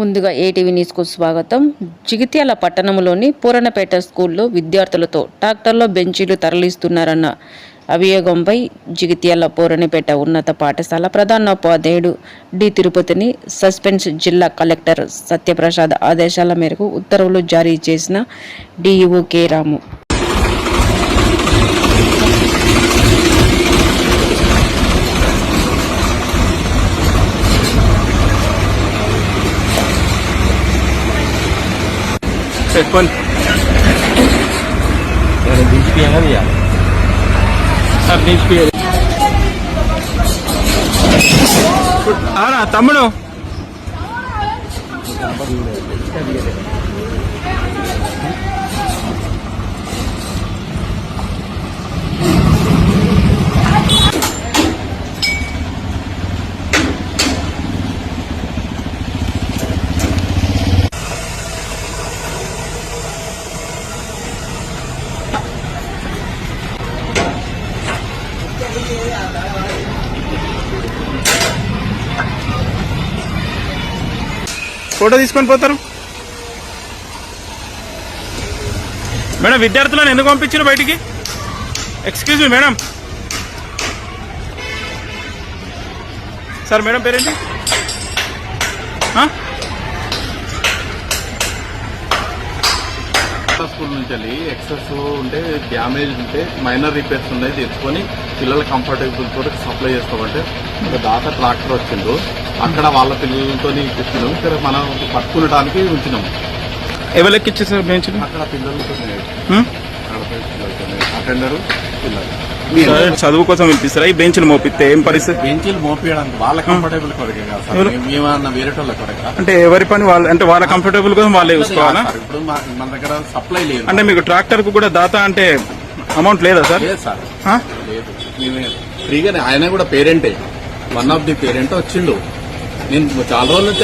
ముందుగా ఏటీవీ న్యూస్కు స్వాగతం. జిగిత్యాల పట్టణంలోని పూరణపేట స్కూల్లో విద్యార్థులతో ట్రాక్టర్లో బెంచీలు తరలిస్తున్నారన్న అభియోగంపై జిగిత్యాల పూరణపేట ఉన్నత పాఠశాల ప్రధానోపాధ్యాయుడు డి తిరుపతిని సస్పెన్స్ జిల్లా కలెక్టర్ సత్యప్రసాద్ ఆదేశాల మేరకు ఉత్తర్వులు జారీ చేసిన డిఈఓ కె రాము. સેટ પણ બીજ પીએ નથી યાર આ બીજ પીએ આના તમણો ఫోటో తీసుకొని పోతారు. మేడం విద్యార్థులను ఎందుకు పంపించారు బయటికి? Excuse me madam. Sir madam పేరేంటి? స్కూల్ నుంచి వెళ్ళి ఎక్సెస్ ఉంటే డ్యామేజ్ ఉంటే మైనర్ రిపేర్స్ ఉన్నాయి తెచ్చుకొని పిల్లల కంఫర్టబుల్ తోటి సప్లై చేస్తామంటే ఒక దాత ట్రాక్టర్ వచ్చిండు. అక్కడ వాళ్ళ పిల్లలతో ఇప్పించినాం. ఇక్కడ మనం పట్టుకునడానికి ఉంచినాం. ఎవరికి ఇచ్చారు సార్ బెంచ్లు అక్కడ పిల్లలతో హ్మ్? అటెండర్ పిల్లలు. చదువు కోసం పిలిపిస్తారా? ఈ బెంచ్లు మోపిస్తే ఏం పరిస్థితి? బెంచీలు మోపించడానికి వాళ్ళ కంఫర్టబుల్ కొరకే కదా వేరే వాళ్ళ కొరక? అంటే ఎవరి పని వాళ్ళు అంటే వాళ్ళ కంఫర్టబుల్ కోసం వాళ్ళే చూసుకోవాలా? ఇప్పుడు మన దగ్గర సప్లై లేదు. అంటే మీకు ట్రాక్టర్కు కూడా దాత అంటే అమౌంట్ లేదా సార్? లేదు సార్? లేదు. ఫ్రీగానే ఆయన కూడా పేరెంటే. వన్ ఆఫ్ ది పేరెంట్ వచ్చిండు. నేను చాలా రోజుల నుంచి